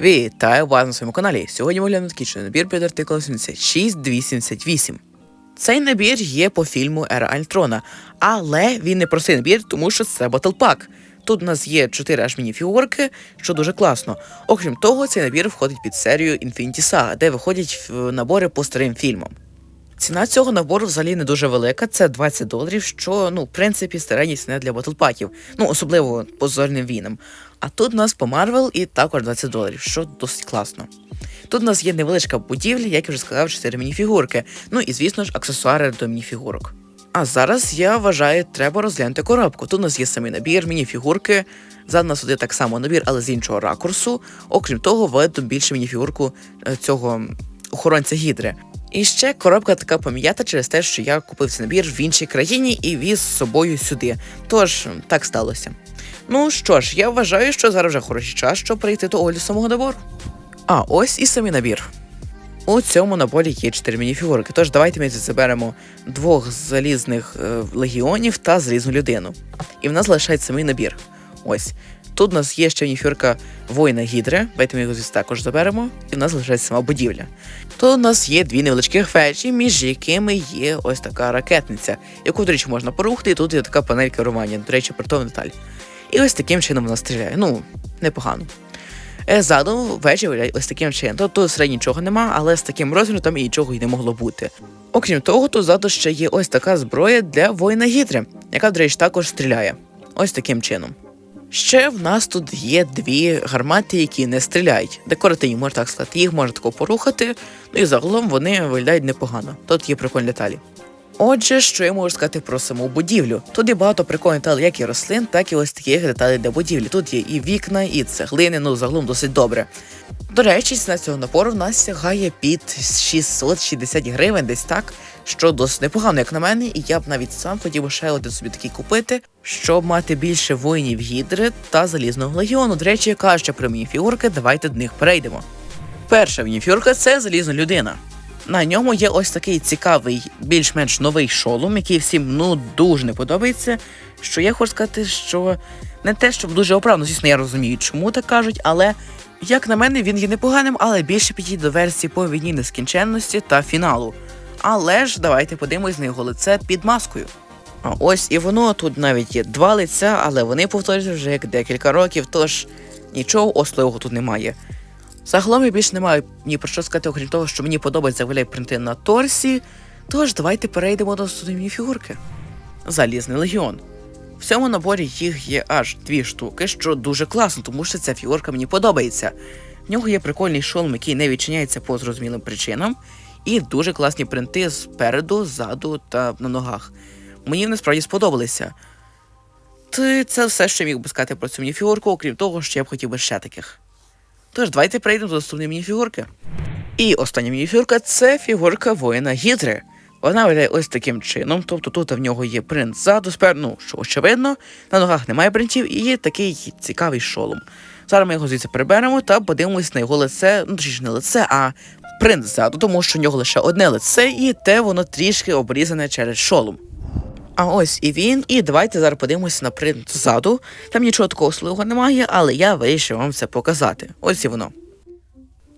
Вітаю вас на своєму каналі. Сьогодні ми глянемо такий набір під артикулом 76278. Цей набір є по фільму Ера Альтрона, але він не простий набір, тому що це батлпак. Тут у нас є 4 аж міні-фігурки, що дуже класно. Окрім того, цей набір входить під серію Infinity Saga, де виходять набори по старим фільмам. Ціна цього набору взагалі не дуже велика, це 20 доларів, що, ну, в принципі, середня ціна для батлпаків, ну, особливо по зорним війнам. А тут у нас по Марвел і також 20 доларів, що досить класно. Тут у нас є невеличка будівля, як я вже сказав, 4 мініфігурки, ну і звісно ж аксесуари до мініфігурок. А зараз я вважаю, треба розглянути коробку. Тут у нас є самий набір, мініфігурки. Ззаду у нас буде так само набір, але з іншого ракурсу. Окрім того, видно більше мініфігурку е, цього охоронця гідри. І ще коробка така пом'ята через те, що я купив цей набір в іншій країні і віз з собою сюди. Тож так сталося. Ну що ж, я вважаю, що зараз вже хороший час, щоб прийти до огляду самого набору. А ось і самий набір. У цьому наборі є 4 мініфігурки, тож давайте ми заберемо двох залізних е, легіонів та залізну людину. І в нас залишається самий набір. Ось. Тут у нас є ще мініфігурка воїна Гідри, давайте ми його звідси також заберемо, і в нас залишається сама будівля. Тут у нас є дві невеличкі фечі, між якими є ось така ракетниця, яку, до речі, можна порухати, і тут є така панель керування, до речі, про деталь. І ось таким чином вона стріляє. Ну, непогано. Е, Ззаду вежі виглядають ось таким чином. Тут, тут серед нічого нема, але з таким розміром там і нічого й не могло бути. Окрім того, тут ззаду ще є ось така зброя для воїна гідри, яка, до речі, також стріляє. Ось таким чином. Ще в нас тут є дві гармати, які не стріляють. Декоративні, можна так сказати, їх можна тако порухати, ну і загалом вони виглядають непогано. Тут є прикольні деталі. Отже, що я можу сказати про саму будівлю? Тут є багато прикольних деталей, як і рослин, так і ось таких деталей для будівлі. Тут є і вікна, і цеглини, ну загалом досить добре. До речі, ціна цього напору в нас сягає під 660 гривень, десь так, що досить непогано, як на мене, і я б навіть сам хотів ще один собі такий купити, щоб мати більше воїнів гідри та залізного легіону. До речі, ще про мініфігурки, давайте до них перейдемо. Перша мініфігурка це залізна людина. На ньому є ось такий цікавий, більш-менш новий шолом, який всім ну дуже не подобається. Що я хочу сказати, що не те, щоб дуже оправно, звісно, я розумію, чому так кажуть, але як на мене, він є непоганим, але більше підійде до версії по війні нескінченності та фіналу. Але ж давайте подивимось на його лице під маскою. А ось і воно тут навіть є два лиця, але вони повторюються вже як декілька років, тож нічого особливого тут немає. Загалом я більше не маю ні про що сказати, окрім того, що мені подобається вигляд принти на торсі. Тож давайте перейдемо до основної фігурки. Залізний легіон. В цьому наборі їх є аж дві штуки, що дуже класно, тому що ця фігурка мені подобається. В нього є прикольний шолом, який не відчиняється по зрозумілим причинам, і дуже класні принти спереду, ззаду та на ногах. Мені вони справді сподобалися. Це все, що міг би сказати про цю мініфігурку, окрім того, що я б хотів би ще таких. Тож, давайте перейдемо до наступної мініфігурки. І остання мініфігурка це фігурка воїна Гідри. Вона виглядає ось таким чином, тобто тут в нього є принт ззаду, спер, ну, що очевидно, на ногах немає принтів і є такий цікавий шолом. Зараз ми його звідси приберемо та подивимось на його лице, ну точніше не лице, а принт ззаду, тому що в нього лише одне лице, і те воно трішки обрізане через шолом. А ось і він. І давайте зараз подивимося на принт ззаду. Там нічого такого особливого немає, але я вирішив вам це показати. Ось і воно.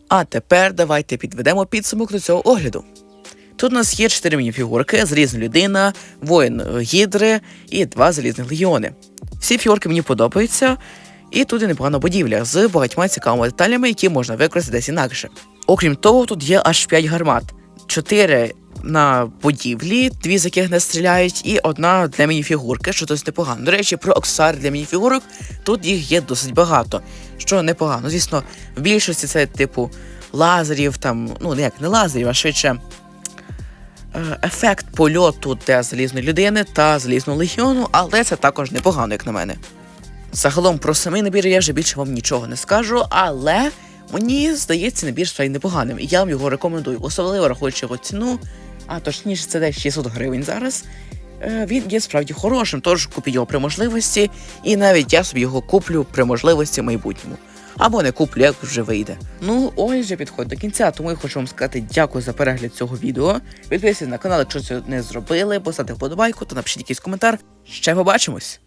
А тепер давайте підведемо підсумок до цього огляду. Тут у нас є чотири мініфігурки, залізна людина, воїн е, гідри і два залізних легіони. Всі фігурки мені подобаються, і тут є непогана будівля з багатьма цікавими деталями, які можна використати десь інакше. Окрім того, тут є аж 5 гармат. Чотири на будівлі, дві з яких не стріляють, і одна для мініфігурки, що досить непогано. До речі, про аксесуари для мініфігурок тут їх є досить багато, що непогано. Звісно, в більшості це типу лазерів, там, ну не як не лазерів, а швидше е, ефект польоту для залізної людини та залізного легіону, але це також непогано, як на мене. Загалом про самий набір я вже більше вам нічого не скажу, але мені здається набір справді непоганим, і я вам його рекомендую, особливо враховуючи його ціну, а точніше це десь 600 гривень зараз. Е, Він є справді хорошим, тож купіть його при можливості, і навіть я собі його куплю при можливості в майбутньому. Або не куплю, як вже вийде. Ну, ось вже підходить до кінця, тому я хочу вам сказати дякую за перегляд цього відео. Підписуйтесь на канал, якщо це не зробили, поставте вподобайку та напишіть якийсь коментар. Ще побачимось!